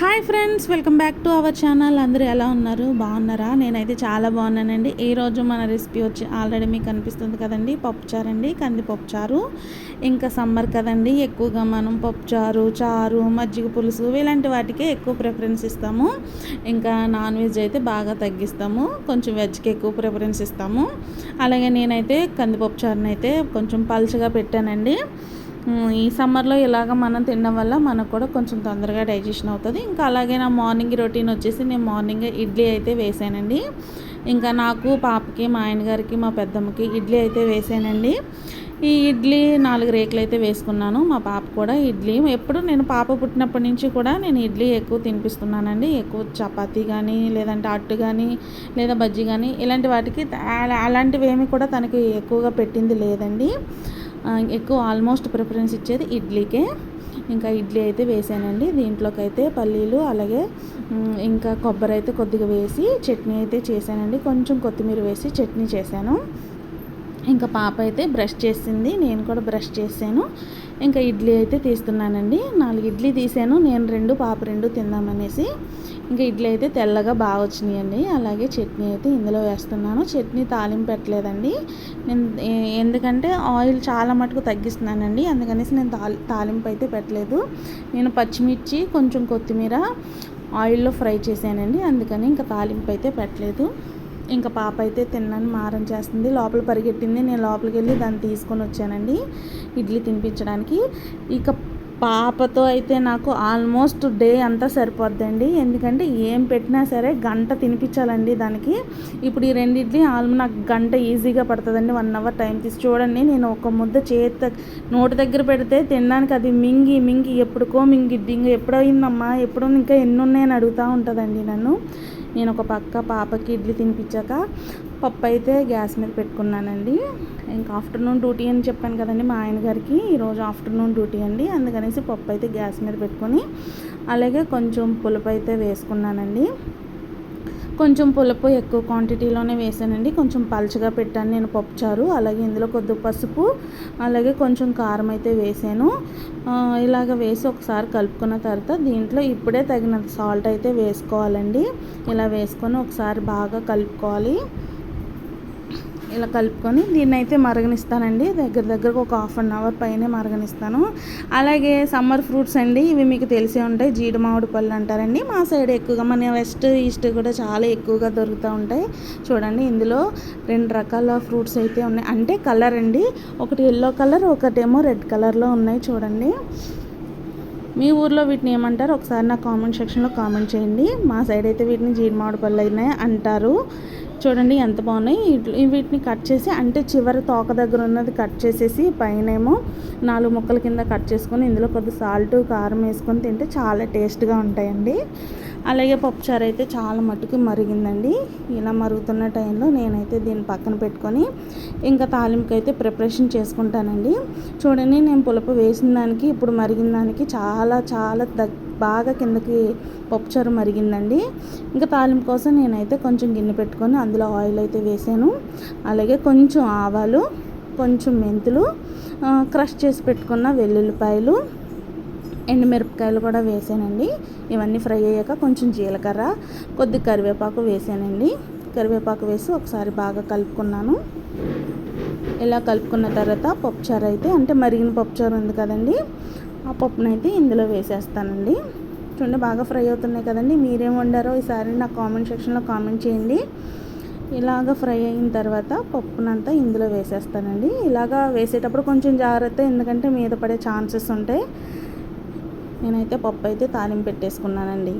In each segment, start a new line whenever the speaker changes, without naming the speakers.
Hi friends welcome back to our channel. అందరూ ఎలా ఉన్నారు? బాగున్నారా? నేనైతే చాలా బాగున్నానండి. ఈరోజు మన రెసిపీ వచ్చి ఆల్రెడీ మీకు కనిపిస్తుంది కదండి. పప్పుచారు అండి కందిపప్పు చారు ఇంకా సమ్మర్ కదండి. ఎక్కువగా మనం పప్పుచారు చారు మజ్జిగ పులుసు ఇలాంటి వాటికే ఎక్కువ ప్రిఫరెన్స్ ఇస్తాము. ఇంకా నాన్ వెజ్ అయితే బాగా తగ్గిస్తాము. కొంచెం వెజ్కి ఎక్కువ ప్రిఫరెన్స్ ఇస్తాము. అలాగే నేనైతే కందిపప్పు చారుని అయితే కొంచెం పలుచగా పెట్టానండి. ఈ సమ్మర్లో ఇలాగ మనం తినడం వల్ల మనకు కూడా కొంచెం తొందరగా డైజెషన్ అవుతుంది. ఇంకా అలాగే నా మార్నింగ్ రొటీన్ వచ్చేసి నేను మార్నింగ్ ఇడ్లీ అయితే వేసానండి. ఇంకా నాకు పాపకి మా ఆయనగారికి మా పెద్దమ్మకి ఇడ్లీ అయితే వేసానండి. ఈ ఇడ్లీ నాలుగు రేకులు అయితే వేసుకున్నాను. మా పాప కూడా ఇడ్లీ. ఎప్పుడు నేను పాప పుట్టినప్పటి నుంచి కూడా నేను ఇడ్లీ ఎక్కువ తినిపిస్తున్నానండి. ఎక్కువ చపాతీ కానీ లేదంటే అట్టు కానీ లేదా బజ్జీ కానీ ఇలాంటి వాటికి అలాంటివి ఏమి కూడా తనకి ఎక్కువగా పెట్టింది లేదండి. ఎక్కువ ఆల్మోస్ట్ ప్రిఫరెన్స్ ఇచ్చేది ఇడ్లీకే. ఇంకా ఇడ్లీ అయితే వేసానండి. దీంట్లోకి అయితే పల్లీలు అలాగే ఇంకా కొబ్బరి అయితే కొద్దిగా వేసి చట్నీ అయితే చేశానండి. కొంచెం కొత్తిమీర వేసి చట్నీ చేశాను. ఇంకా పాప అయితే బ్రష్ చేసింది. నేను కూడా బ్రష్ చేశాను. ఇంకా ఇడ్లీ అయితే తీస్తున్నానండి. నాలుగు ఇడ్లీ తీసాను. నేను రెండు పాప రెండు తిందామనేసి ఇంకా ఇడ్లీ అయితే తెల్లగా బాగా వచ్చినాయండి. అలాగే చట్నీ అయితే ఇందులో వేస్తున్నాను. చట్నీ తాలింపు పెట్టలేదండి. నేను ఎందుకంటే ఆయిల్ చాలా మటుకు తగ్గిస్తున్నానండి. అందుకనేసి నేను తాలి తాలింపు అయితే పెట్టలేదు. నేను పచ్చిమిర్చి కొంచెం కొత్తిమీర ఆయిల్లో ఫ్రై చేశానండి. అందుకని ఇంకా తాలింపు అయితే పెట్టలేదు. ఇంకా పాప అయితే తిన్నాను మారం చేస్తుంది. లోపల పరిగెట్టింది. నేను లోపలికి వెళ్ళి దాన్ని తీసుకొని వచ్చానండి. ఇడ్లీ తినిపించడానికి. ఇక పాపతో అయితే నాకు ఆల్మోస్ట్ డే అంతా సరిపోద్దండి. ఎందుకంటే ఏం పెట్టినా సరే గంట తినిపించాలండి దానికి. ఇప్పుడు ఈ రెండింటిని ఆల్ ఆల్మో నాకు గంట ఈజీగా పడుతుందండి. వన్ అవర్ టైం తీసి చూడండి. నేను ఒక ముద్ద చేతి నోటి దగ్గర పెడితే తినడానికి అది మింగి మింగి ఎప్పుడుకో మింగిద్ది. ఇంకా ఎప్పుడైందమ్మా ఎప్పుడు ఇంకా ఎన్ని ఉన్నాయని అడుగుతూ ఉంటుందండి నన్ను. నేను ఒక పక్క పాపకి ఇడ్లీ తినిపించాక పప్పు అయితే గ్యాస్ మీద పెట్టుకున్నానండి. ఇంకా ఆఫ్టర్నూన్ డ్యూటీ అని చెప్పాను కదండి మా ఆయన గారికి. ఈరోజు ఆఫ్టర్నూన్ డ్యూటీ అండి. అందుకనేసి పప్పు అయితే గ్యాస్ మీద పెట్టుకొని అలాగే కొంచెం పులుపు అయితే వేసుకున్నానండి. కొంచెం పులుపు ఎక్కువ క్వాంటిటీలోనే వేసానండి. కొంచెం పలుచగా పెట్టాను నేను పప్పుచారు. అలాగే ఇందులో కొద్ది పసుపు అలాగే కొంచెం కారం అయితే వేసాను. ఇలాగ వేసి ఒకసారి కలుపుకున్న తర్వాత దీంట్లో ఇప్పుడే తగినంత సాల్ట్ అయితే వేసుకోవాలండి. ఇలా వేసుకొని ఒకసారి బాగా కలుపుకోవాలి. ఇలా కలుపుకొని దీన్ని అయితే మరగనిస్తానండి. దగ్గర దగ్గరకు ఒక హాఫ్ అన్ అవర్ పైనే మరగనిస్తాను. అలాగే సమ్మర్ ఫ్రూట్స్ అండి ఇవి మీకు తెలిసే ఉంటాయి. జీడి మామిడి పళ్ళు అంటారండి. మా సైడ్ ఎక్కువగా మన వెస్ట్ ఈస్ట్ కూడా చాలా ఎక్కువగా దొరుకుతూ ఉంటాయి. చూడండి ఇందులో రెండు రకాల ఫ్రూట్స్ అయితే ఉన్నాయి. అంటే కలర్ అండి ఒకటి ఎల్లో కలర్ ఒకటేమో రెడ్ కలర్లో ఉన్నాయి చూడండి. మీ ఊర్లో వీటిని ఏమంటారు? ఒకసారి నా కామెంట్ సెక్షన్లో కామెంట్ చేయండి. మా సైడ్ అయితే వీటిని జీడి మామిడి పళ్ళు అయినాయి అంటారు. చూడండి ఎంత బాగున్నాయి. వీటిని కట్ చేసి అంటే చివరి తోక దగ్గర ఉన్నది కట్ చేసేసి పైనేమో నాలుగు ముక్కల కింద కట్ చేసుకొని ఇందులో కొద్ది సాల్ట్ కారం వేసుకొని తింటే చాలా టేస్ట్గా ఉంటాయండి. అలాగే పప్పుచారు అయితే చాలా మట్టుకు మరిగిందండి. ఇలా మరుగుతున్న టైంలో నేనైతే దీన్ని పక్కన పెట్టుకొని ఇంకా తాలింపుకి అయితే ప్రిపరేషన్ చేసుకుంటానండి. చూడండి నేను పులుపు వేసిన దానికి ఇప్పుడు మరిగిన దానికి చాలా చాలా దగ్ బాగా కిందకి పప్పుచారు మరిగిందండి. ఇంకా తాలింపు కోసం నేనైతే కొంచెం గిన్నె పెట్టుకొని అందులో ఆయిల్ అయితే వేసాను. అలాగే కొంచెం ఆవాలు కొంచెం మెంతులు క్రష్ చేసి పెట్టుకున్న వెల్లుల్లిపాయలు ఎండుమిరపకాయలు కూడా వేసానండి. ఇవన్నీ ఫ్రై అయ్యాక కొంచెం జీలకర్ర కొద్ది కరివేపాకు వేసానండి. కరివేపాకు వేసి ఒకసారి బాగా కలుపుకున్నాను. ఇలా కలుపుకున్న తర్వాత పప్పుచారు అయితే అంటే మరిగిన పప్పుచారు ఉంది కదండి. ఆ పప్పునైతే ఇందులో వేసేస్తానండి. చూడండి బాగా ఫ్రై అవుతున్నాయి కదండి. మీరేం వండారో ఈసారి నా కామెంట్ సెక్షన్లో కామెంట్ చేయండి. ఇలాగ ఫ్రై అయిన తర్వాత పప్పునంతా ఇందులో వేసేస్తానండి. ఇలాగా వేసేటప్పుడు కొంచెం జాగ్రత్త ఎందుకంటే మీద పడే ఛాన్సెస్ ఉంటాయి. నేనైతే పప్పు అయితే తాలింపు పెట్టేసుకున్నానండి.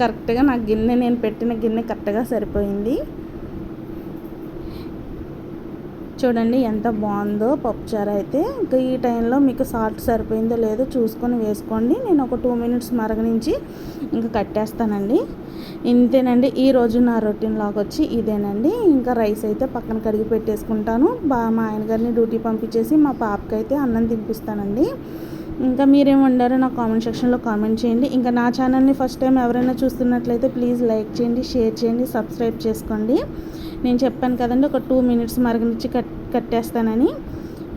కరెక్ట్గా నా గిన్నె నేను పెట్టిన గిన్నె కరెక్ట్గా సరిపోయింది. చూడండి ఎంత బాగుందో పప్పుచారు అయితే. ఇంకా ఈ టైంలో మీకు సాల్ట్ సరిపోయిందో లేదో చూసుకొని వేసుకోండి. నేను ఒక టూ మినిట్స్ మరగనించి ఇంకా కట్టేస్తానండి. ఇంతేనండి ఈ రోజు నా రొటీన్ లాగా వచ్చి ఇదేనండి. ఇంకా రైస్ అయితే పక్కన కడిగి పెట్టేసుకుంటాను. బా మా ఆయన గారిని డ్యూటీ పంపించేసి మా పాపకి అయితే అన్నం తినిపిస్తానండి. ఇంకా మీరేం వండారో నా కామెంట్ సెక్షన్లో కామెంట్ చేయండి. ఇంకా నా ఛానల్ని ఫస్ట్ టైం ఎవరైనా చూస్తున్నట్లయితే ప్లీజ్ లైక్ చేయండి షేర్ చేయండి సబ్స్క్రైబ్ చేసుకోండి. నేను చెప్పాను కదండి ఒక టూ మినిట్స్ మరగనిచ్చి కట్ కట్టేస్తానని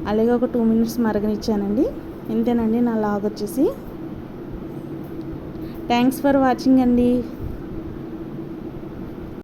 అలాగే ఒక టూ మినిట్స్ మరగనిచ్చానండి. ఇంతేనండి నా లాగ్ వచ్చేసి. థ్యాంక్స్ ఫర్ వాచింగ్ అండి.